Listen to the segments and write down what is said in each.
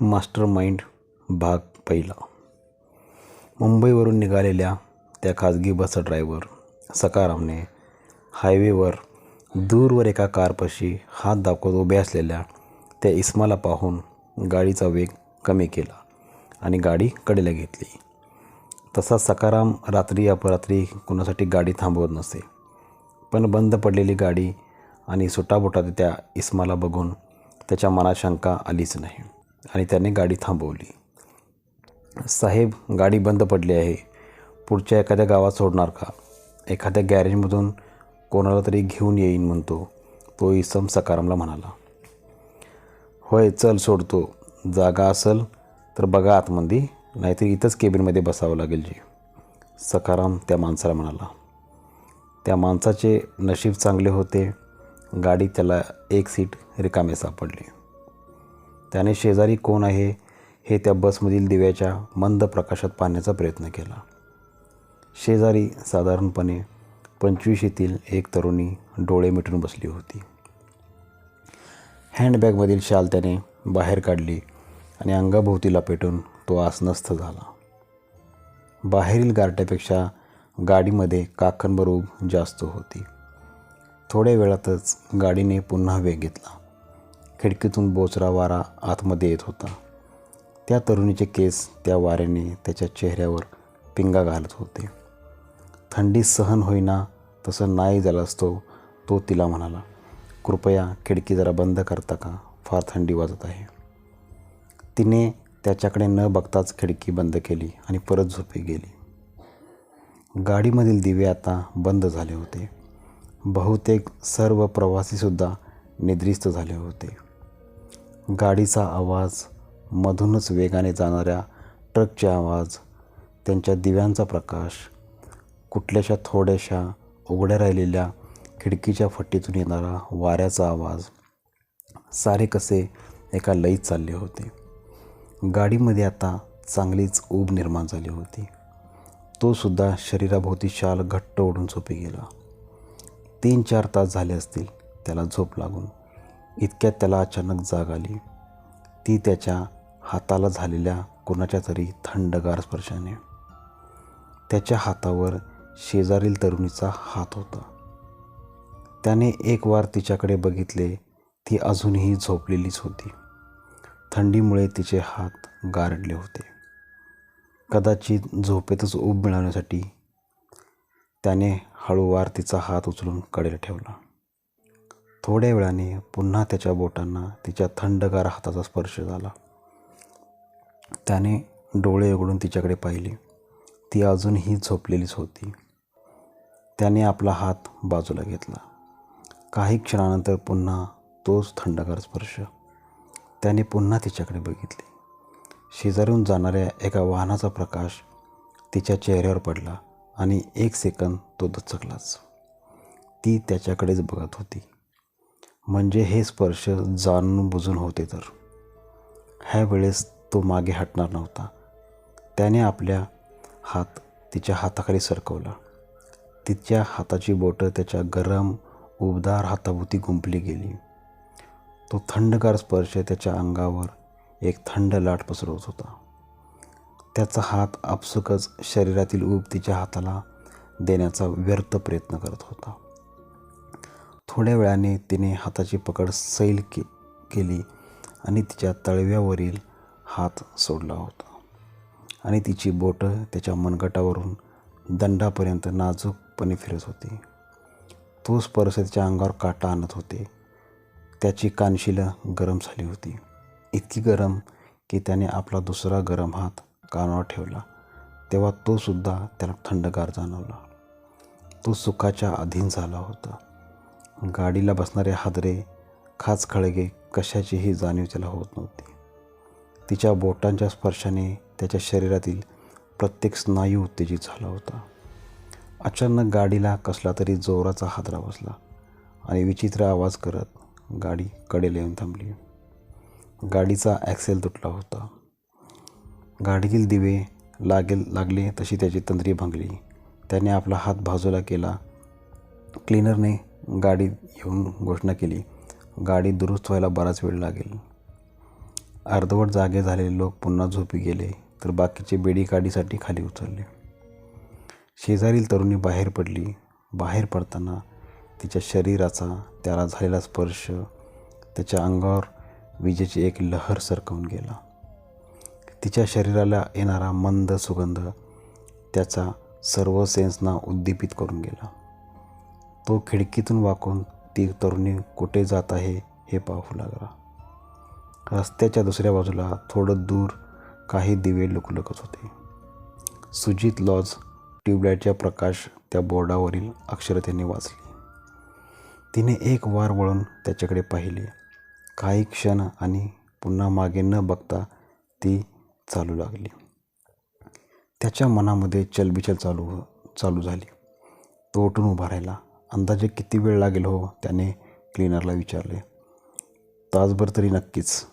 Master mind भाग पहिला. मुंबईवरून निघालेल्या त्या खाजगी बसचा ड्रायव्हर सकारामने हायवेवर दूरवर एका कारपाशी हात दाखवत उभे असलेल्या त्या इस्माला पाहून गाडीचा वेग कमी केला आणि गाडी कडेला घेतली. तसा सकाराम रात्री अपरात्री कुणासाठी गाडी थांबवत नसे पण बंद पडलेली गाडी आणि सुटाबुटात त्या इस्माला बघून त्याच्या मनात शंका आलीच नाही. आणि त्याने गाडी थांबवली. साहेब गाडी बंद पडली आहे. पुढच्या एखाद्या गावात सोडणार का? एखाद्या गॅरेजमधून कोणाला तरी घेऊन येईन म्हणतो. तो इसम सकारामला म्हणाला. होय चल सोडतो. जागा असेल तर बघा आतमध्ये नाहीतर इथंच केबिनमध्ये बसावं लागेल जी. सकाराम त्या माणसाला म्हणाला. त्या माणसाचे नशीब चांगले होते. गाडी त्याला एक सीट रिकामे सापडली. त्याने शेजारी कोण आहे हे त्या बसमधील दिव्याच्या मंद प्रकाशात पाहण्याचा प्रयत्न केला. शेजारी साधारणपणे पंचवीशीतील एक तरुणी डोळे मिटून बसली होती. हँडबॅगमधील शाल त्याने बाहेर काढली आणि अंगाभोवती लपेटून तो आसनस्थ झाला. बाहेरील गारट्यापेक्षा गाडीमध्ये काखणभर जास्त होती. थोड्या वेळातच गाडीने पुन्हा वेग घेतला. खिडकीतून बोचरा वारा आतमध्ये येत होता. त्या तरुणीचे केस त्या वाऱ्याने त्याच्या चेहऱ्यावर पिंगा घालत होते. थंडी सहन होईना तसं नाही झालं असतो तो तिला म्हणाला कृपया खिडकी जरा बंद करता का? फार थंडी वाजत आहे. तिने त्याच्याकडे न बघताच खिडकी बंद केली आणि परत झोपी गेली. गाडीमधील दिवे आता बंद झाले होते. बहुतेक सर्व प्रवासीसुद्धा निद्रिस्त झाले होते. गाडीचा आवाज मधूनच वेगाने जाणाऱ्या ट्रकचे आवाज त्यांच्या दिव्यांचा प्रकाश कुठल्याशा थोड्याशा उघड्या राहिलेल्या खिडकीच्या फट्टीतून येणारा वाऱ्याचा आवाज. सारे कसे एका लईत चालले होते. गाडीमध्ये आता चांगलीच ऊब निर्माण झाली होती. तो सुद्धा शरीराभोवती शाल घट्ट ओढून झोपी गेला. तीन चार तास झाले असतील त्याला झोप लागून. इतक्यात त्याला अचानक जाग आली. ती त्याच्या हाताला झालेल्या कोणाच्या तरी थंडगार स्पर्शाने. त्याच्या हातावर शेजारील तरुणीचा हात होता. त्याने एक वार तिच्याकडे बघितले ती अजूनही झोपलेलीच होती. थंडीमुळे तिचे हात गारडले होते. कदाचित झोपेतच ऊब मिळवण्यासाठी त्याने हळूवार तिचा हात उचलून कडेला ठेवला. थोड्या वेळाने पुन्हा त्याच्या बोटांना तिच्या थंडगार हाताचा स्पर्श झाला. त्याने डोळे उघडून तिच्याकडे पाहिले. ती अजूनही झोपलेलीच होती. त्याने आपला हात बाजूला घेतला. काही क्षणानंतर पुन्हा तोच थंडगार स्पर्श. त्याने पुन्हा तिच्याकडे बघितले. शेजारून जाणाऱ्या एका वाहनाचा प्रकाश तिच्या चेहऱ्यावर पडला आणि एक सेकंद तो दचकलाच. ती त्याच्याकडेच बघत होती. म्हणजे हे स्पर्श जाणून बुजून होते तर. ह्या वेळेस तो मागे हटणार नव्हता. त्याने आपल्या हात तिच्या हाताखाली सरकवला. तिच्या हाताची बोटं त्याच्या गरम उबदार हाताभोवती गुंपली गेली. तो थंडगार स्पर्श त्याच्या अंगावर एक थंड लाट पसरवत होता. त्याचा हात आपसुकच शरीरातील ऊब तिच्या हाताला देण्याचा व्यर्थ प्रयत्न करत होता. थोड्या वेळाने तिने हाताची पकड सैल के केली आणि तिच्या तळव्यावरील हात सोडला होता. आणि तिची बोटं त्याच्या मनगटावरून दंडापर्यंत नाजूकपणे फिरत होती. तो स्पर्श त्याच्या अंगावर काटा आणत होते. त्याची कानशिलं गरम झाली होती. इतकी गरम की त्याने आपला दुसरा गरम हात कानावर ठेवला. तेव्हा तो सुद्धा त्याला थंडगार जाणवला. तो सुखाच्या अधीन झाला होता. गाडीला बसणारे हादरे खाच खळगे कशाचीही जाणीव त्याला होत नव्हती. तिच्या बोटांच्या स्पर्शाने त्याच्या शरीरातील प्रत्येक स्नायू उत्तेजित झाला होता. अचानक गाडीला कसला तरी जोराचा हादरा बसला आणि विचित्र आवाज करत गाडी कडेला येऊन थांबली. गाडीचा ॲक्सेल तुटला होता. गाडीतील दिवे लागेल लागले तशी त्याची तंद्री भांगली. त्याने आपला हात बाजूला केला. क्लिनरने गाडीत येऊन घोषणा केली. गाडी दुरुस्त व्हायला बराच वेळ लागेल. अर्धवट जागे झालेले लोक पुन्हा झोपी गेले तर बाकीचे बेडी काडीसाठी खाली उचलले शेजारील तरुणी बाहेर पडली. बाहेर पडताना तिच्या शरीराचा त्याला झालेला स्पर्श त्याच्या अंगावर विजेची एक लहर सरकवून गेला. तिच्या शरीराला येणारा मंद सुगंध त्याचा सर्व सेन्सना उद्दीपित करून गेला. तो खिडकीतून वाकून ती तरुणी कुठे जात आहे हे पाहू लागला. रस्त्याच्या दुसऱ्या बाजूला थोडं दूर काही दिवे लुकलुकत होते. सुजित लॉज ट्यूबलाईटच्या प्रकाश त्या बोर्डावरील अक्षर त्याने वाचली तिने एक वार वळून त्याच्याकडे पाहिले. काही क्षण आणि पुन्हा मागे न बघता ती चालू लागली. त्याच्या मनामध्ये चलबिचल चालू चालू झाली. तो उठून उभा राहिला. अंदाजे किती वेळ लागेल हो? त्याने क्लिनरला विचारले. तासभर तरी नक्कीच.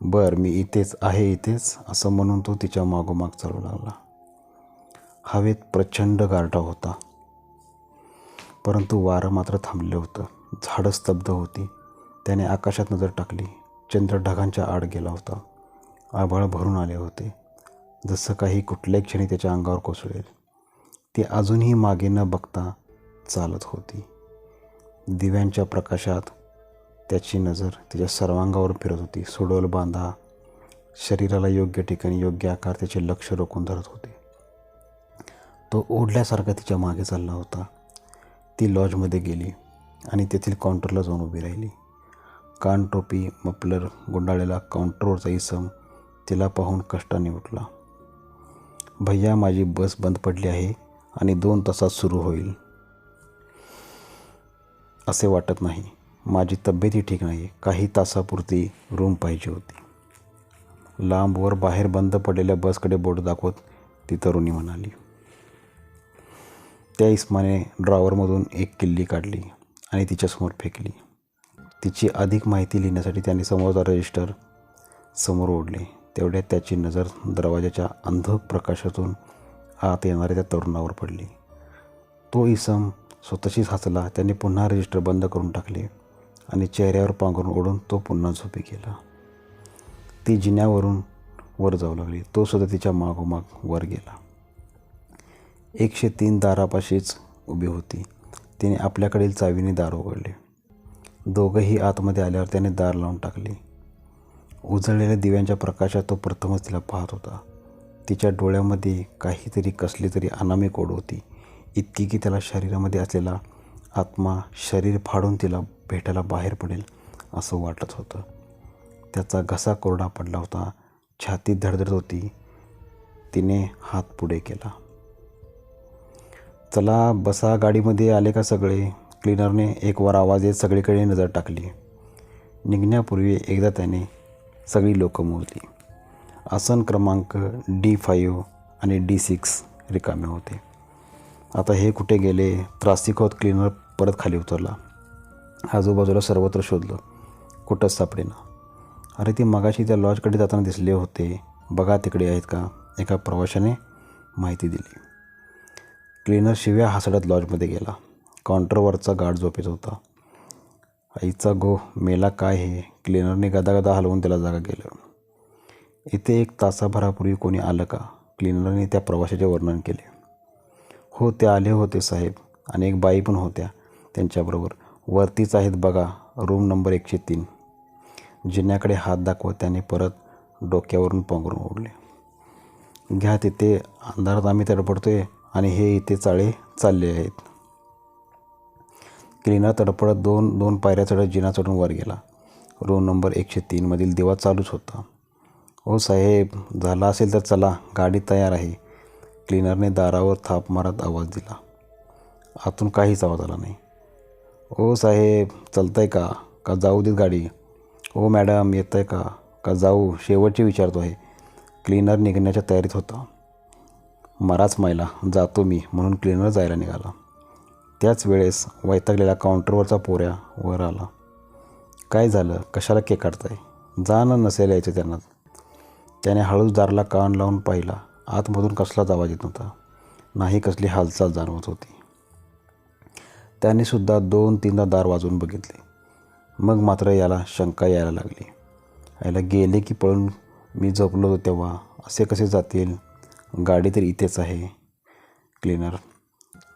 बर मी इथेच आहे इथेच असं म्हणून तो तिच्या मागोमाग चालू लागला. हवेत प्रचंड गारठा होता. परंतु वारं मात्र थांबलं होतं. झाडं स्तब्ध होती. त्याने आकाशात नजर टाकली. चंद्र ढगांच्या आड गेला होता. आभाळ भरून आले होते. जसं काही कुठल्याही क्षणी त्याच्या अंगावर कोसळेल. ते अजूनही मागे न बघता चालत होती. दिव्यांच्या प्रकाशात त्याची नजर त्याच्या सर्वांगावर फिरत होती. सोडवल बांधा शरीराला योग्य ठिकाणी योग्य आकार त्याचे लक्ष रोखून धरत होते. तो ओढल्यासारखा तिच्यामागे चालला होता. ती लॉजमध्ये गेली आणि तेथील काउंटरला जाऊन उभी राहिली. कान टोपी मफलर गुंडाळलेला काउंटरवरचा इसम तिला पाहून कष्टाने उठला. भैया माझी बस बंद पडली आहे आणि दोन तासात सुरू होईल. असे वाटत नाही. माझी तब्येतही ठीक नाही काही तासापुरती रूम पाहिजे होती. लांबवर बाहेर बंद पडलेल्या बसकडे बोट दाखवत ती तरुणी म्हणाली त्या इस्माने ड्रॉवरमधून एक किल्ली काढली आणि तिच्यासमोर फेकली. तिची अधिक माहिती लिहिण्यासाठी त्याने समोरचा रजिस्टर समोर ओढले. तेवढ्यात त्याची नजर दरवाजाच्या अंध प्रकाशातून आत येणाऱ्या त्या तरुणावर पडली. तो इसम स्वतःशीच हसला त्याने पुन्हा रजिस्टर बंद करून टाकले आणि चेहऱ्यावर पांघरून ओढून तो पुन्हा झोपी गेला. ती जिन्यावरून वर जाऊ लागली. तो सुद्धा तिच्या मागोमाग वर गेला. एकशे तीन दारापाशीच उभी होती. तिने आपल्याकडील चावीने दार उघडले. दोघंही आतमध्ये आल्यावर त्याने दार लावून टाकले. उजळलेल्या दिव्यांच्या प्रकाशात तो प्रथमच तिला पाहत होता. तिच्या डोळ्यामध्ये काहीतरी कसली तरी अनामिक ओढ होती. इतकी की त्याला शरीरामध्ये असलेला आत्मा शरीर फाडून तिला भेटायला बाहेर पडेल असं वाटत होतं. त्याचा घसा कोरडा पडला होता. छाती धडधडत होती. तिने हात पुढे केला. चला बसा गाडीमध्ये आले का सगळे? क्लिनरने एक वर आवाज येत सगळीकडे नजर टाकली. निघण्यापूर्वी एकदा त्याने सगळी लोकं मोजली. आसन क्रमांक डी फाईव्ह आणि डी सिक्स रिकामे होते. आता हे कुठे गेले? त्रासिक होत क्लिनर परत खाली उतरला. आजूबाजूला सर्वत्र शोधलं. कुठंच सापडेना. अरे ती मगाशी त्या लॉजकडे जाताना दिसले होते. बघा तिकडे आहेत का? एका प्रवाशाने माहिती दिली. क्लिनर शिव्या हासडत लॉजमध्ये गेला. काउंटरवरचा गार्ड झोपेत होता. आईचा गो मेला काय हे? क्लिनरने गदागदा हलवून त्याला जागा केलं. इथे एक तासाभरापूर्वी कोणी आलं का? क्लिनरने त्या प्रवाशाचे वर्णन केले. हो ते आले होते साहेब. आणि एक बाई पण होत्या त्यांच्याबरोबर. वरतीच आहेत बघा रूम नंबर एकशे तीन. जिन्याकडे हात दाखवत त्याने परत डोक्यावरून पांघरून ओढले. घ्या तिथे अंधारात आम्ही तडपडतोय आणि हे इथे चाळे चालले आहेत. क्लिनर तडपडत दोन दोन पायऱ्या चढत जिना चढून वर गेला. रूम नंबर एकशे तीनमधील दिवा चालूच होता. हो साहेब झाला असेल तर चला गाडी तयार आहे. क्लिनरने दारावर थाप मारत आवाज दिला. आतून काहीच आवाज आला नाही. ओ साहेब चलतंय का? का जाऊ देत गाडी? ओ मॅडम येत आहे का? का जाऊ? शेवटचे विचारतो आहे. क्लिनर निघण्याच्या तयारीत होता. मराच मायला जातो मी म्हणून क्लिनर जायला निघाला. त्याच वेळेस वैतागलेला काउंटरवरचा पोऱ्या वर आला. काय झालं? कशाला केक काढताय? जाणं नसेल यायचं त्यांना. त्याने हळूच दारला कान लावून पाहिला. आतमधून कसलाच आवाज येत नव्हता. नाही कसली हालचाल जाणवत होती. त्याने सुद्धा दोन तीनदा दार वाजवून बघितले. मग मात्र याला शंका यायला लागली. याला गेले की पळून मी झोपलो होतो तेव्हा. असे कसे जातील? गाडी तर इथेच आहे. क्लीनर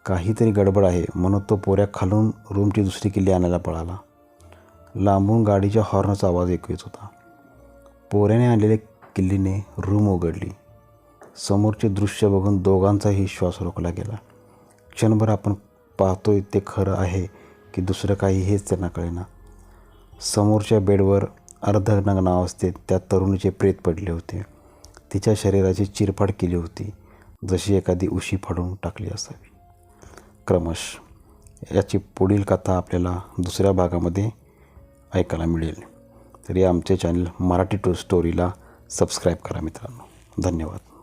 काहीतरी गडबड आहे म्हणून तो पोऱ्या खालून रूमची दुसरी किल्ली आणायला पळाला. लांबून गाडीच्या हॉर्नचा आवाज ऐकू येत होता. पोऱ्याने आणलेल्या किल्लीने रूम उघडली. समोरचे दृश्य बघून दोघांचाही श्वास रोखला गेला. क्षणभर आपण पाहतोय ते खरं आहे की दुसरं काही हेच त्यांना कळेना. समोरच्या बेडवर अर्धनग्न अवस्थेत त्या तरुणीचे प्रेत पडले होते. तिच्या शरीराची चिरफाड केली होती जशी एखादी उशी फाडून टाकली असावी. क्रमश याची पुढील कथा आपल्याला दुसऱ्या भागामध्ये ऐकायला मिळेल. तरी आमचे चॅनल मराठी टू स्टोरीला सबस्क्राईब करा मित्रांनो. धन्यवाद.